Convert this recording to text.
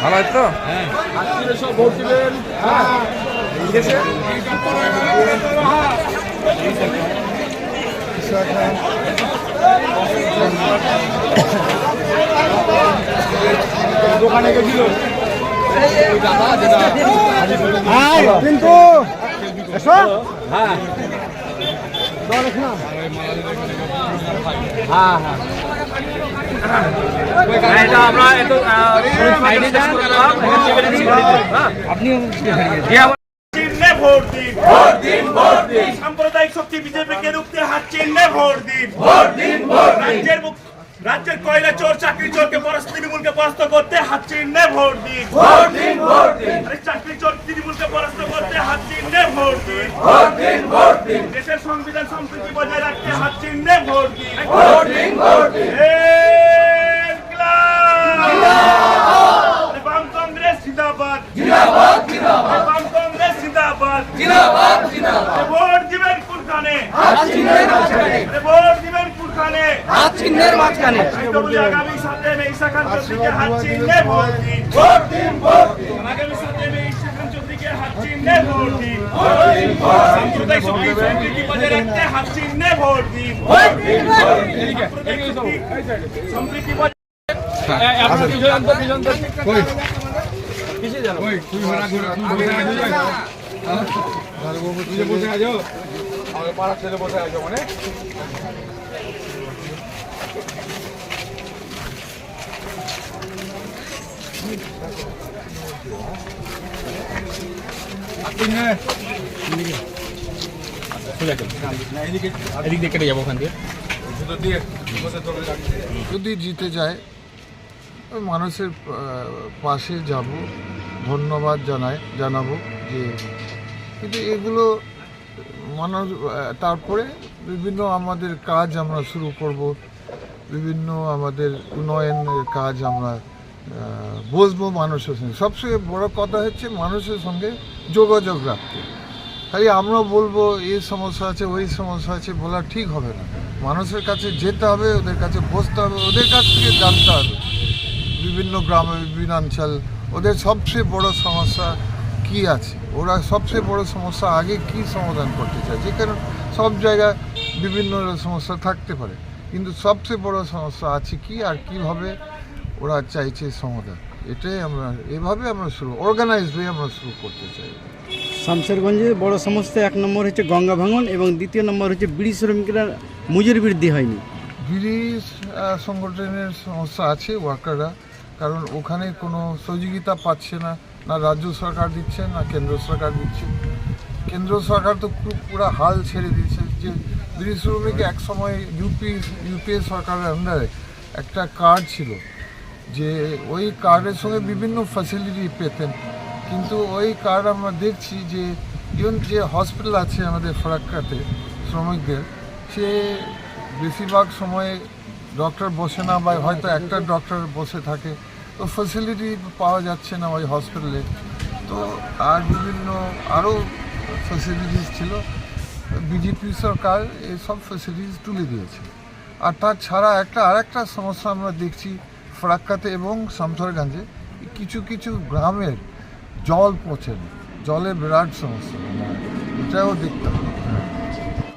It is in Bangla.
ভালো হয় তো কিন্তু এসো এটা আমরা একটু সাইডে যান আপনি চিহ্নে ভোট দিন ভোট দিন ভোট দিন। সাম্প্রদায়িক শক্তি বিজেপিকে রুখতে হাত চিহ্নে ভোট দিন ভোট দিন ভোট রাজ্যের রাজ্যের কয়লা চোর চাকরি চোরকে পরাস্ত তৃণমূলকে পরাস্ত করতে হাত চিহ্নে ভোট দিন ভোট দিন ভোট দিন আরে চাকরি চোর তৃণমূলকে পরাস্ত করতে হাত চিহ্নে ভোট দিন ভোট দিন ভোট দিন। দেশের সংবিধান সম্প্রীতি বজায় রাখতে হাত চিহ্নে ভোট দিন। ভোট দিন ভোট দিন। বাম কংগ্রেস জিন্দাবাদ। জিন্দাবাদ জিন্দাবাদ। বাম কংগ্রেস জিন্দাবাদ। জিন্দাবাদ জিন্দাবাদ। ভোট দিবেন কোনখানে হাত চিহ্নের মাঝখানে। ভোট দিবেন কোনখানে হাত চিহ্নের মাঝখানে। আগামী সাথে মেইসা খান চৌধুরীকে হাত চিহ্নে ভোট দিন। ভোট দিন ভোট দিন। আগামী সাথে মেইসা খান চৌধুরীকে হাত চিহ্নে ভোট দিন। সাম্প্রদায়িক শক্তি সম্প্রীতি বজায় রাখতে হাত চিহ্নে ভোট দিন। ভোট দিন ভোট দিন। সাম্প্রদায়িক শক্তি সম্প্রীতি বজায় এদিক দিয়ে কেটে যাব ওখান দিয়ে যদি জিতে যায়, মানুষের পাশে যাব, ধন্যবাদ জানাই, জানাব যে, কিন্তু এগুলো মানুষ তারপরে বিভিন্ন আমাদের কাজ আমরা শুরু করব, বিভিন্ন আমাদের উন্নয়নের কাজ আমরা বসবো মানুষের সঙ্গে। সবচেয়ে বড় কথা হচ্ছে মানুষের সঙ্গে যোগাযোগ রাখতে। খালি আমরা বলব এই সমস্যা আছে, ওই সমস্যা আছে, বলা ঠিক হবে না। মানুষের কাছে যেতে হবে, ওদের কাছে বসতে হবে, ওদের কাছ থেকে জানতে হবে। বিভিন্ন গ্রামে বিভিন্ন অঞ্চল, ওদের সবচেয়ে বড় সমস্যা কি আছে? ওরা সবচেয়ে বড় সমস্যা আগে কি সমাধান করতে চায়? যেখানে সব জায়গায় বিভিন্ন সমস্যা থাকতে পারে। কিন্তু সবচেয়ে বড় সমস্যা আছে কি আর কীভাবে ওরা চাইছে সমাধান। এটাই আমরা এভাবে আমরা শুরু অর্গানাইজড হয়ে আমরা শুরু করতে চাই। শামশেরগঞ্জে বড় সমস্যা এক নম্বর হচ্ছে গঙ্গা ভাঙন এবং দ্বিতীয় নম্বর হচ্ছে বিড়ি শ্রমিকরা মজুরি বৃদ্ধি হয়নি। বিড়ি সংগঠনের সমস্যা আছে ওয়ার্কাররা কারণ ওখানে কোনো সহযোগিতা পাচ্ছে না না রাজ্য সরকার দিচ্ছে না কেন্দ্র সরকার দিচ্ছে। কেন্দ্র সরকার তো পুরো পুরো হাল ছেড়ে দিয়েছে যে বিড়ি শ্রমিক এক সময় ইউপি ইউপিএ সরকারের আন্ডারে একটা কার্ড ছিল। যে ওই কার্ডের সঙ্গে বিভিন্ন ফ্যাসিলিটি পেতেন। কিন্তু ওই কার্ড আমরা দেখছি যে ইভেন যে হসপিটাল আছে আমাদের ফরাক্কাতে শ্রমিকদের, সে বেশিরভাগ সময়ে ডক্টর বসে না বা হয়তো একটা ডক্টর বসে থাকে। তো ফ্যাসিলিটি পাওয়া যাচ্ছে না ওই হসপিটালে তো আর বিভিন্ন আরও ফ্যাসিলিটিস ছিল। বিজেপি সরকার এইসব ফ্যাসিলিটিস তুলে দিয়েছে। আর তাছাড়া একটা আরেকটা সমস্যা আমরা দেখছি ফারাক্কাতে এবং সামথরগঞ্জে কিছু কিছু গ্রামের জল পচে জলে বিরাট সমস্যা। এটাও দেখতে হবে।